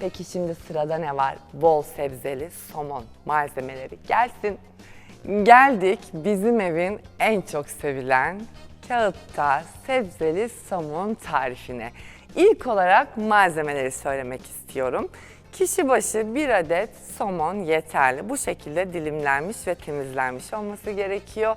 Peki şimdi sırada ne var? Bol sebzeli somon malzemeleri gelsin. Geldik bizim evin en çok sevilen kağıtta sebzeli somon tarifine. İlk olarak malzemeleri söylemek istiyorum. Kişi başı bir adet somon yeterli. Bu şekilde dilimlenmiş ve temizlenmiş olması gerekiyor.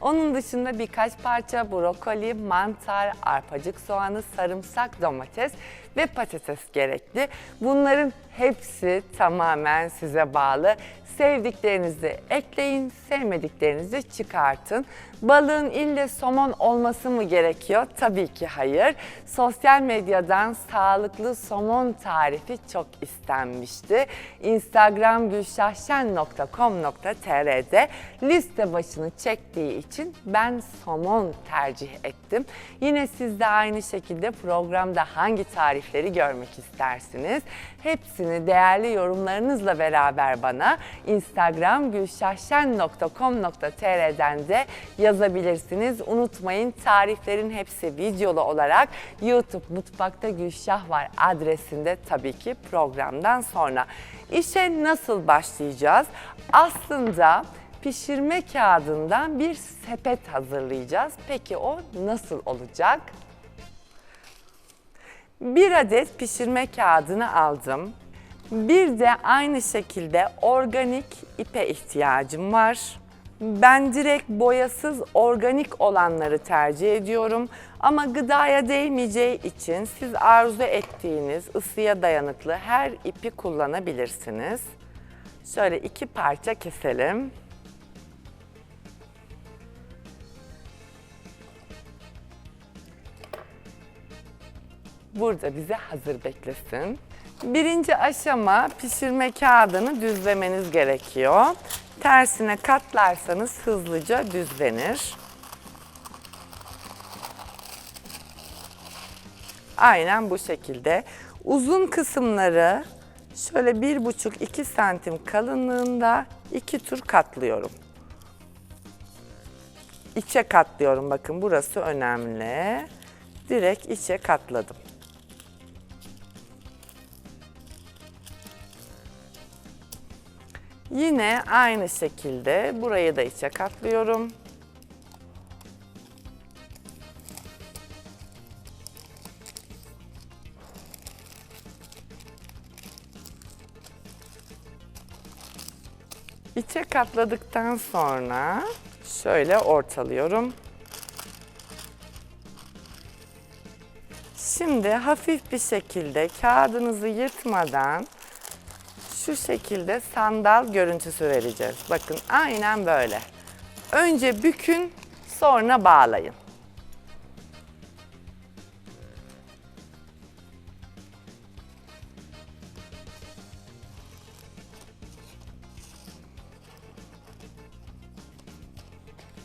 Onun dışında birkaç parça brokoli, mantar, arpacık soğanı, sarımsak, domates ve patates gerekli. Bunların hepsi tamamen size bağlı. Sevdiklerinizi ekleyin, sevmediklerinizi çıkartın. Balığın ille somon olması mı gerekiyor? Tabii ki hayır. Sosyal medyadan sağlıklı somon tarifi çok istenmişti. Instagram gülşahşen.com.tr'de liste başını çektiği için ben somon tercih ettim. Yine siz de aynı şekilde programda hangi tarifleri görmek istersiniz? Hepsini değerli yorumlarınızla beraber bana Instagram gülşahşen.com.tr'den de yazabilirsiniz. Unutmayın tariflerin hepsi videolu olarak YouTube Mutfakta Gülşah var adresinde tabii ki programdan sonra. İşe nasıl başlayacağız? Aslında pişirme kağıdından bir sepet hazırlayacağız. Peki o nasıl olacak? Bir adet pişirme kağıdını aldım. Bir de aynı şekilde organik ipe ihtiyacım var. Ben direkt boyasız organik olanları tercih ediyorum. Ama gıdaya değmeyeceği için siz arzu ettiğiniz ısıya dayanıklı her ipi kullanabilirsiniz. Şöyle iki parça keselim. Burada bize hazır beklesin. Birinci aşama pişirme kağıdını düzlemeniz gerekiyor. Tersine katlarsanız hızlıca düzlenir. Aynen bu şekilde. Uzun kısımları şöyle bir buçuk iki santim kalınlığında iki tur katlıyorum. İçe katlıyorum bakın burası önemli. Direkt içe katladım. Yine aynı şekilde burayı da içe katlıyorum. İçe katladıktan sonra şöyle ortalıyorum. Şimdi hafif bir şekilde kağıdınızı yırtmadan şu şekilde sandal görüntüsü vereceğiz. Bakın aynen böyle. Önce bükün, sonra bağlayın.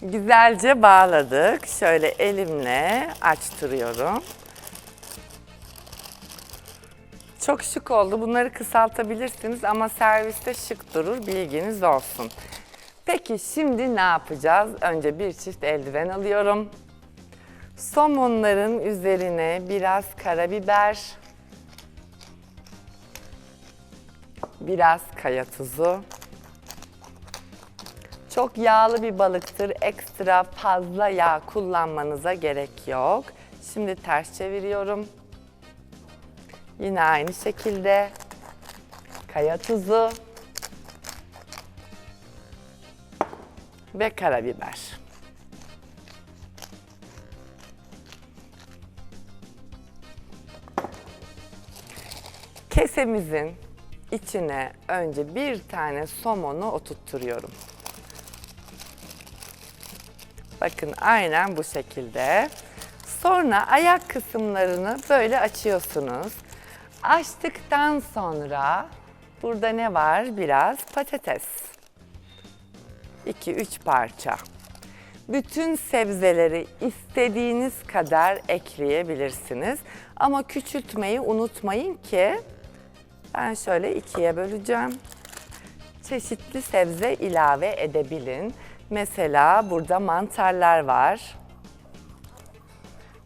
Güzelce bağladık. Şöyle elimle açtırıyorum. Çok şık oldu. Bunları kısaltabilirsiniz ama serviste şık durur. Bilginiz olsun. Peki şimdi ne yapacağız? Önce bir çift eldiven alıyorum. Somonların üzerine biraz karabiber, biraz kaya tuzu. Çok yağlı bir balıktır. Ekstra fazla yağ kullanmanıza gerek yok. Şimdi ters çeviriyorum. Yine aynı şekilde kaya tuzu ve karabiber. Kesemizin içine önce bir tane somonu oturtturuyorum. Bakın aynen bu şekilde. Sonra ayak kısımlarını böyle açıyorsunuz. Açtıktan sonra burada ne var? Biraz patates. 2-3 parça. Bütün sebzeleri istediğiniz kadar ekleyebilirsiniz. Ama küçültmeyi unutmayın ki ben şöyle ikiye böleceğim. Çeşitli sebze ilave edebilin. Mesela burada mantarlar var.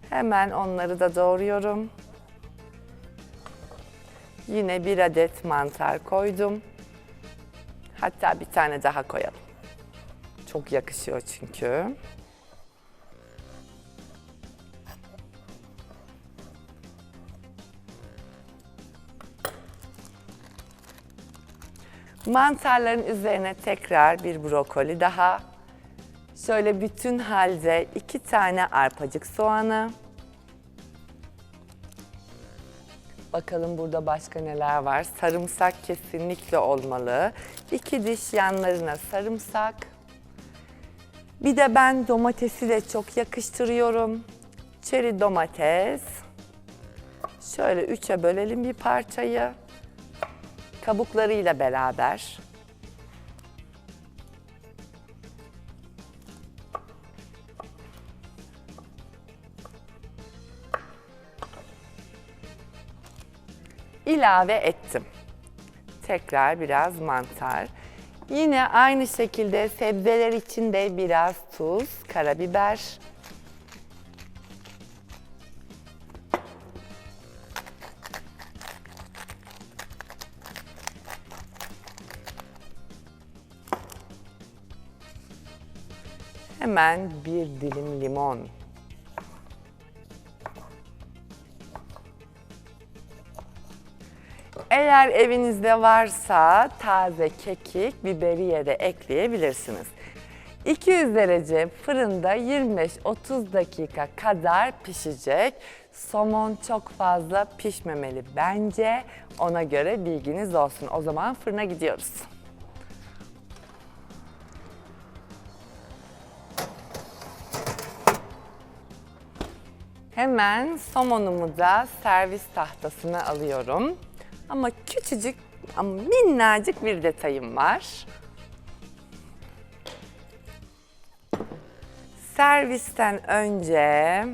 Hemen onları da doğruyorum. Yine bir adet mantar koydum. Hatta bir tane daha koyalım. Çok yakışıyor çünkü. Mantarların üzerine tekrar bir brokoli daha. Şöyle bütün halde iki tane arpacık soğanı. Bakalım burada başka neler var. Sarımsak kesinlikle olmalı. İki diş yanlarına sarımsak. Bir de ben domatesi de çok yakıştırıyorum. Çeri domates. Şöyle üçe bölelim bir parçayı. Kabuklarıyla beraber. İlave ettim. Tekrar biraz mantar. Yine aynı şekilde sebzeler için de biraz tuz, karabiber. Hemen bir dilim limon. Eğer evinizde varsa taze kekik, biberiye de ekleyebilirsiniz. 200 derece fırında 25-30 dakika kadar pişecek. Somon çok fazla pişmemeli bence. Ona göre bilginiz olsun. O zaman fırına gidiyoruz. Hemen somonumu da servis tahtasına alıyorum. Ama küçücük ama minnacık bir detayım var. Servisten önce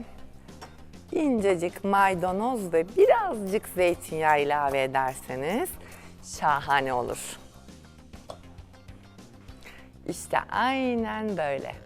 incecik maydanoz ve birazcık zeytinyağı ilave ederseniz şahane olur. İşte aynen böyle.